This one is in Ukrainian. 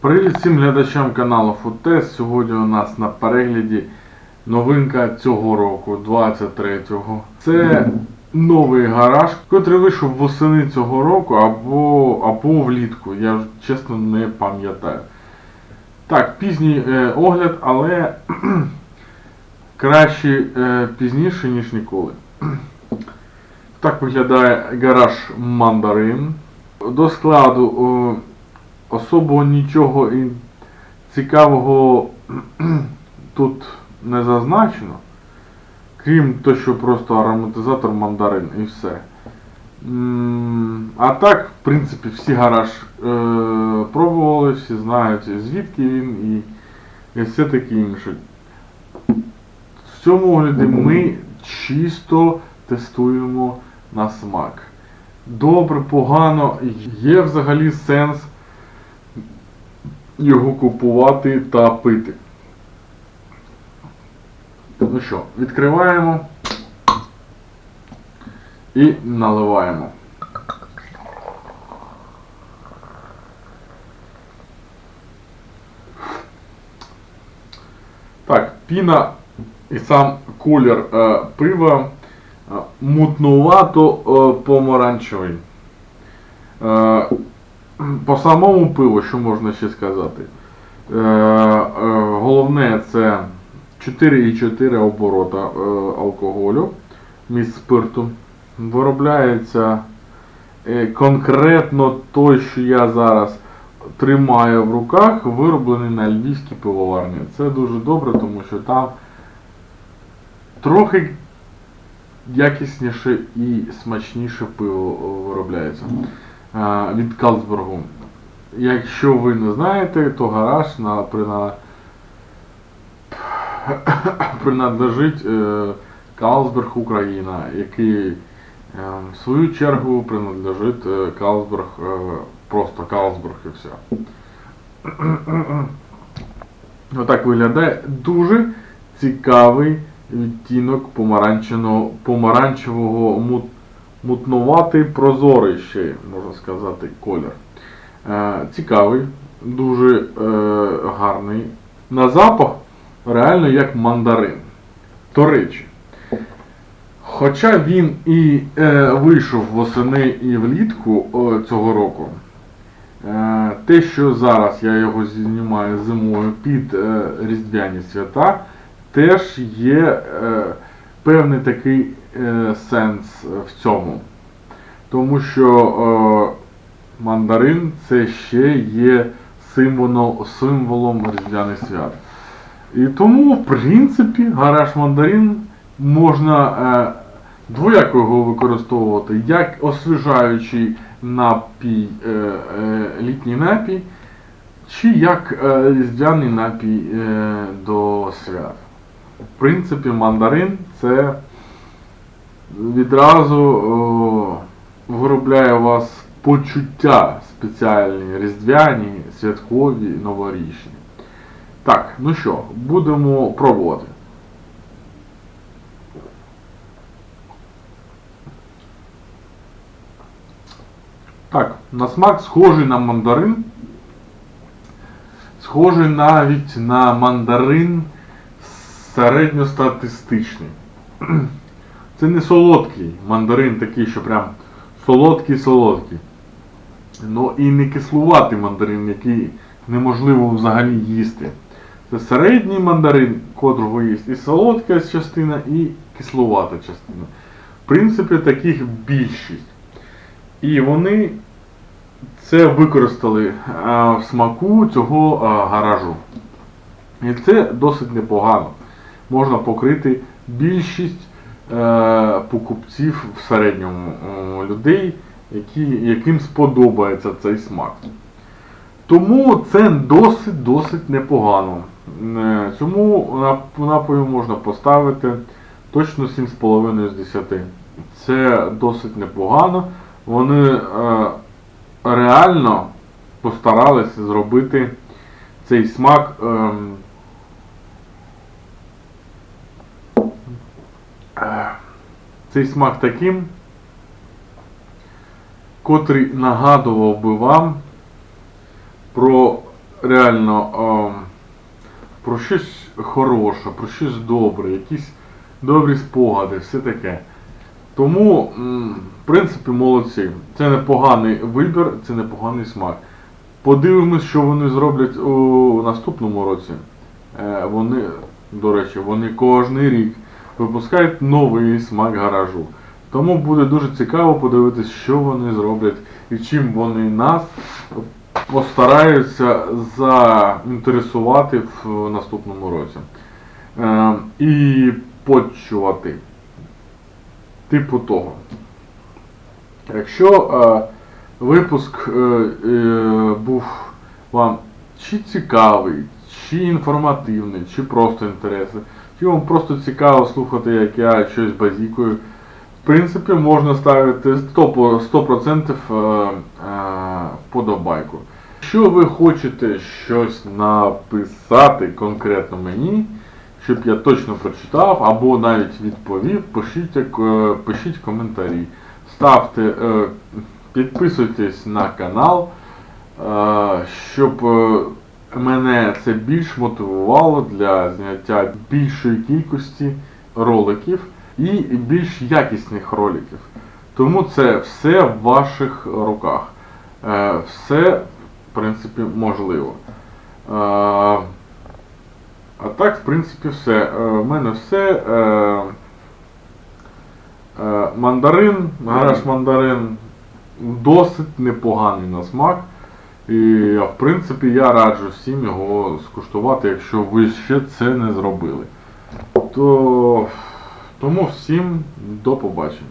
Привіт всім глядачам каналу Футес. Сьогодні у нас на перегляді новинка цього року, 23-го. Це новий гараж, котрий вийшов восени цього року або, або влітку. Я чесно не пам'ятаю. Так, пізній е, огляд, але краще е, пізніше, ніж ніколи. Так виглядає гараж Мандарин. До складу о, особо нічого і цікавого тут не зазначено. Крім того, що просто ароматизатор мандарин і все. А так, в принципі, всі гараж е, пробували, всі знають звідки він і, і все таке інше. В цьому огляді ми чисто тестуємо на смак. Добре, погано, є взагалі сенс його купувати та пити. Ну що, відкриваємо і наливаємо. Так, піна і сам колір е, пива е, мутнувато е. Е, по самому пиву, що можна ще сказати? Е, е, головне це 4,4 оборота е, алкоголю між спирту. Виробляється е, конкретно той, що я зараз тримаю в руках, вироблений на львівській пивоварні. Це дуже добре, тому що там трохи якісніше і смачніше пиво виробляється від Калсбергу. Якщо ви не знаєте, то гараж на, прина, принадлежить е, Калсберг Україна, який е, в свою чергу принадлежить е, Калсберг, е, просто Калсберг і все. Отак виглядає дуже цікавий відтінок помаранчевого мут, мутнуватий прозорий ще, можна сказати, колір. Е, цікавий, дуже е, гарний. На запах реально як мандарин. До речі, хоча він і е, вийшов восени і влітку цього року, те, що зараз я його знімаю зимою під Різдвяні свята, теж є певний такий е, сенс в цьому. Тому що е, мандарин це ще є символом, символом Різдвяних свят. І тому, в принципі, гараж мандарин можна е, двояко його використовувати як освіжаючий напій, е, е, літній напій, чи як е, різдвяний напій е, до свят. В принципі, мандарин це відразу о, виробляє у вас почуття спеціальні, різдвяні, святкові, новорічні. Так, ну що, будемо пробувати. Так, на смак схожий на мандарин. Схожий навіть на мандарин середньостатистичний. Це не солодкий мандарин такий, що прям солодкий-солодкий. Ну і не кислуватий мандарин, який неможливо взагалі їсти. Це середній мандарин, котрого їсть і солодка частина, і кислувата частина. В принципі, таких більшість. І вони це використали а, в смаку цього а, гаражу. І це досить непогано. Можна покрити більшість е, покупців в середньому е, людей, які, яким сподобається цей смак. Тому це досить-досить непогано. Е, Цьому напою можна поставити точно 7,5 з 10. Це досить непогано. Вони реально постаралися зробити цей смак. ем, е, цей смак таким, котрий нагадував би вам про реально ем, про щось хороше, про щось добре, якісь добрі спогади, все таке. Тому, в принципі, молодці. Це непоганий вибір, це непоганий смак. Подивимось, що вони зроблять у наступному році. Е, Вони, до речі, вони кожний рік випускають новий смак гаражу. Тому буде дуже цікаво подивитися, що вони зроблять і чим вони нас постараються заінтересувати в наступному році. Е, і почувати. Типу того. Якщо е, випуск е, е, був вам чи цікавий, чи інформативний, чи просто інтересний, вам просто цікаво слухати, як я щось базікую, в принципі, можна ставити 100%, 100% е, е. Якщо ви хочете щось написати конкретно мені, щоб я точно прочитав або навіть відповів, пишіть, е, пишіть коментарі, ставте, е, підписуйтесь на канал, е, щоб мене це більш мотивувало для зняття більшої кількості роликів і більш якісних роликів. Тому це все в ваших руках. Е, Все, в принципі, можливо. Е, а так, в принципі, все. Е, У мене все. Е, е, Мандарин, гараж мандарин досить непоганий на смак. І, в принципі, я раджу всім його скуштувати, якщо ви ще це не зробили. То, тому всім до побачення.